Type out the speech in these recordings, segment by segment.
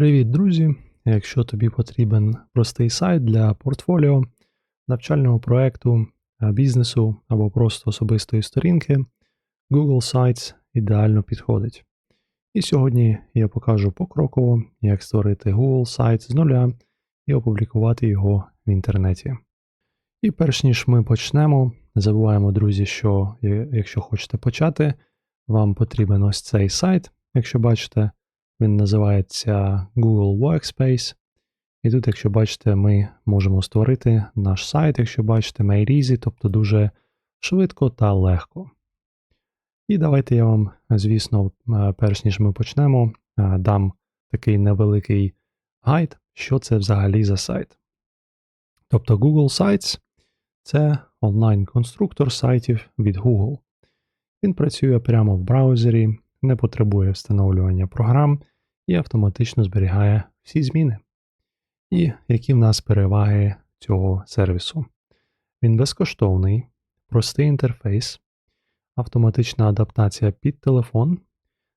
Привіт, друзі! Якщо тобі потрібен простий сайт для портфоліо, навчального проекту, е, бізнесу або просто особистої сторінки, Google Sites ідеально підходить. І сьогодні я покажу покроково, як створити Google сайт з нуля і опублікувати його в інтернеті. І перш ніж ми почнемо, не забуваємо, друзі, що е, якщо хочете почати, вам потрібен ось цей сайт, якщо бачите. Він називається Google Workspace. І тут, якщо бачите, ми можемо створити наш сайт, якщо бачите, made easy, тобто дуже швидко та легко. І давайте я вам, звісно, е, перш ніж ми почнемо, е, дам такий невеликий гайд, що це взагалі за сайт. Тобто Google Sites це онлайн-конструктор сайтів від Google. Він працює прямо в браузері, не потребує встановлювання програм і автоматично зберігає всі зміни. І які в нас переваги цього сервісу? Він безкоштовний, простий інтерфейс, автоматична адаптація під телефон,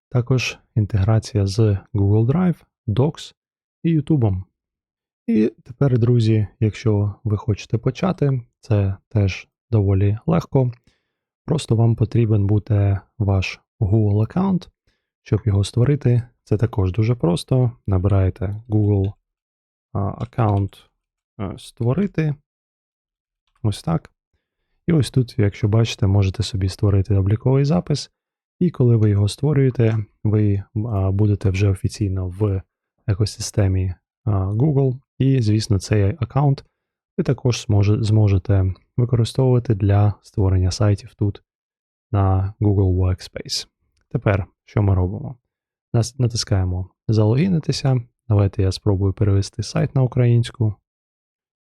також інтеграція з Google Drive, Docs і YouTube. І тепер, друзі, якщо ви хочете почати, це теж доволі легко. Просто вам потрібен буде ваш Google аккаунт. Щоб його створити, це також дуже просто. Набираєте Google аккаунт створити. Ось так. І ось тут, якщо бачите, можете собі створити обліковий запис. І коли ви його створюєте, ви будете вже офіційно в екосистемі Google. І, звісно, цей аккаунт ви також зможете використовувати для створення сайтів тут на Google Workspace. Тепер, що ми робимо? Натискаємо залогінитися. Давайте я спробую перевести сайт на українську.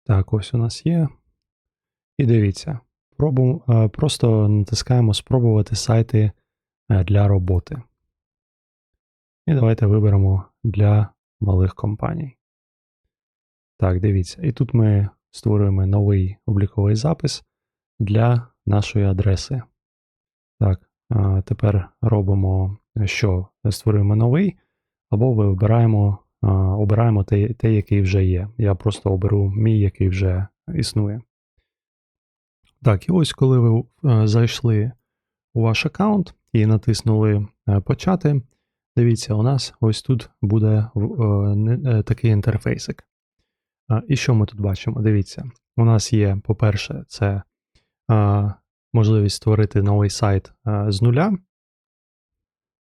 Так, ось у нас є. І дивіться, пробу, е, просто натискаємо спробувати сайти е, для роботи. І давайте виберемо для малих компаній. Так, дивіться. І тут ми створюємо новий обліковий запис для нашої адреси. Так, Тепер робимо, що створюємо новий, або вибираємо, обираємо той, той, який вже є. Я просто оберу мій, який вже існує. Так, і ось коли ви зайшли у ваш аккаунт і натиснули Почати, дивіться, у нас ось тут буде е, такий інтерфейсик. І що ми тут бачимо? Дивіться, у нас є, по-перше, це можливість створити новий сайт з нуля.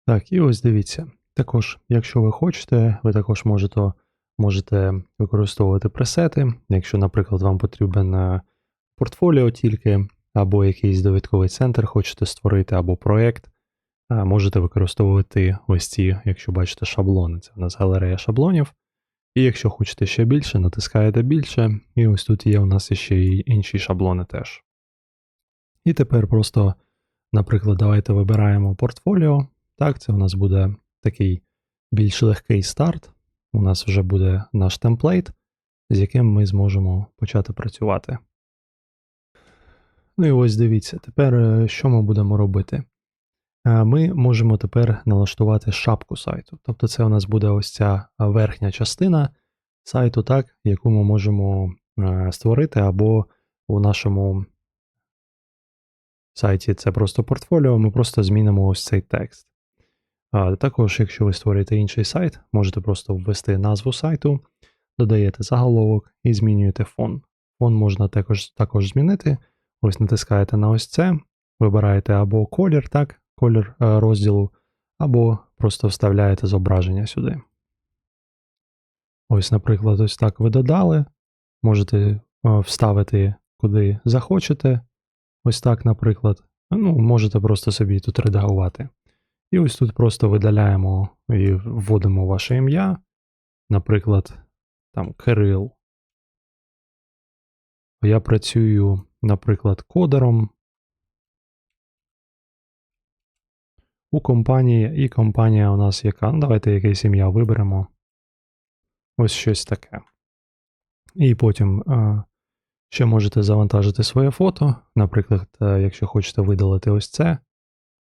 Так, і ось дивіться. Також, якщо ви хочете, ви також можете можете використовувати пресети. Якщо, наприклад, вам потрібен е, портфоліо тільки, або якийсь довідковий центр хочете створити, або проєкт, можете використовувати ось ці, якщо бачите, шаблони. Це в нас галерея шаблонів. І якщо хочете ще більше, натискаєте більше, і ось тут є у нас ще й інші шаблони теж. І тепер просто, наприклад, давайте вибираємо портфоліо. Так, це у нас буде такий більш легкий старт. У нас вже буде наш темплейт, з яким ми зможемо почати працювати. Ну і ось дивіться, тепер е, що ми будемо робити? Е, ми можемо тепер налаштувати шапку сайту. Тобто, це у нас буде ось ця верхня частина сайту, так, яку ми можемо е, створити, або у нашому сайті це просто портфоліо, ми просто змінимо ось цей текст. А Також, якщо ви створюєте інший сайт, можете просто ввести назву сайту, додаєте заголовок і змінюєте фон. Фон можна також також змінити. Ось натискаєте на ось це, вибираєте або колір, так, колір е, розділу, або просто вставляєте зображення сюди. Ось, наприклад, ось так ви додали. Можете е, вставити куди захочете. Ось так, наприклад. Ну, можете просто собі тут редагувати. І ось тут просто видаляємо і вводимо ваше ім'я. Наприклад, там Кирил. Я працюю, наприклад, кодером. У компанії, і компанія у нас яка. Ну, давайте якесь ім'я виберемо. Ось щось таке. І потім Ще можете завантажити своє фото. Наприклад, е, якщо хочете видалити ось це,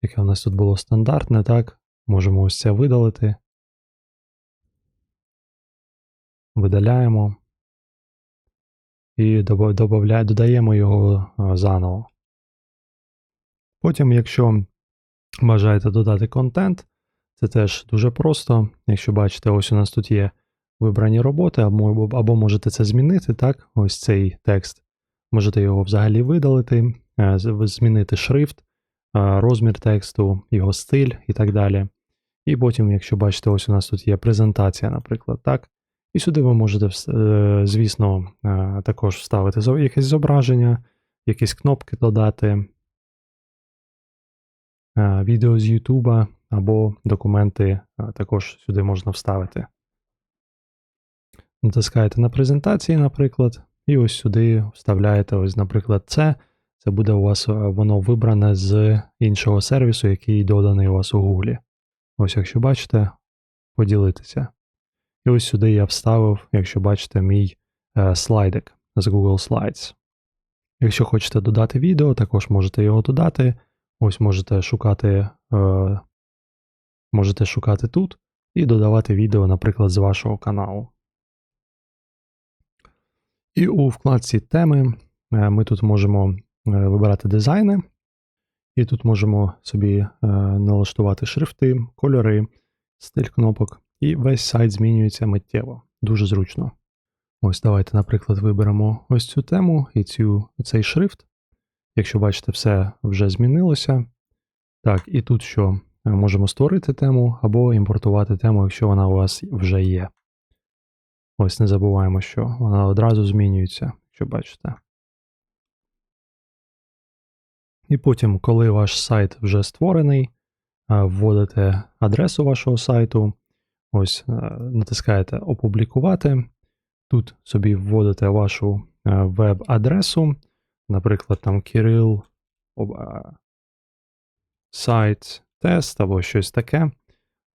яке у нас тут було стандартне, так, можемо ось це видалити. видаляємо і додаємо його е, заново. Потім, якщо бажаєте додати контент, це теж дуже просто. Якщо бачите, ось у нас тут є вибрані роботи, або, або можете це змінити, так? Ось цей текст. Можете його взагалі видалити, е, змінити шрифт, е, розмір тексту, його стиль і так далі. І потім, якщо бачите, ось у нас тут є презентація, наприклад, так. І сюди ви можете, е, звісно, також вставити якесь зображення, якісь кнопки додати, відео з Ютуба або документи також сюди можна вставити. Натискаєте на презентації, наприклад, і ось сюди вставляєте, ось, наприклад, це. Це буде у вас е, воно вибране з іншого сервісу, який доданий у вас у Гуглі. Ось, якщо бачите, поділитися. І ось сюди я вставив, якщо бачите, мій е, слайдик з Google Slides. Якщо хочете додати відео, також можете його додати. Ось можете шукати, е, можете шукати тут і додавати відео, наприклад, з вашого каналу. І у вкладці теми е, ми тут можемо е, вибирати дизайни, і тут можемо собі е, налаштувати шрифти, кольори, стиль кнопок, і весь сайт змінюється миттєво. Дуже зручно. Ось давайте, наприклад, виберемо ось цю тему і цю, цей шрифт. Якщо бачите, все вже змінилося. Так, і тут що? Можемо створити тему або імпортувати тему, якщо вона у вас вже є. Ось не забуваємо, що вона одразу змінюється, якщо бачите. І потім, коли ваш сайт вже створений, е, вводите адресу вашого сайту, ось е, натискаєте Опублікувати. Тут собі вводите вашу е, веб-адресу, наприклад, там е, сайт тест або щось таке.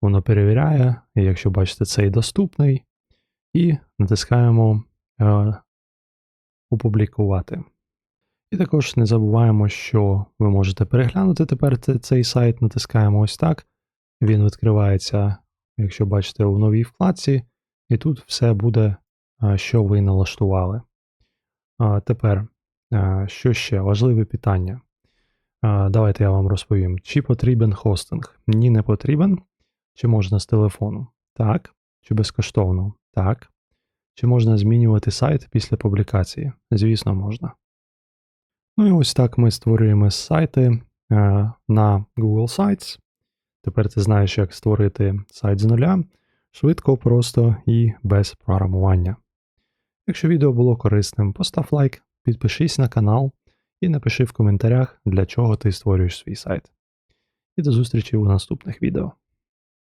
Воно перевіряє, і якщо бачите, цей доступний, і натискаємо е, Опублікувати. І також не забуваємо, що ви можете переглянути тепер цей сайт, натискаємо ось так. Він відкривається, якщо бачите, у новій вкладці, і тут все буде, е, що ви налаштували. Тепер, е, що ще? Важливе питання. Давайте я вам розповім. Чи потрібен хостинг? Ні, не потрібен. Чи можна з телефону? Так. Чи безкоштовно? Так. Чи можна змінювати сайт після публікації? Звісно, можна. Ну і ось так ми створюємо сайти е, на Google Sites. Тепер ти знаєш, як створити сайт з нуля швидко, просто і без програмування. Якщо відео було корисним, постав лайк, підпишись на канал і напиши в коментарях, для чого ти створюєш свій сайт. І до зустрічі у наступних відео.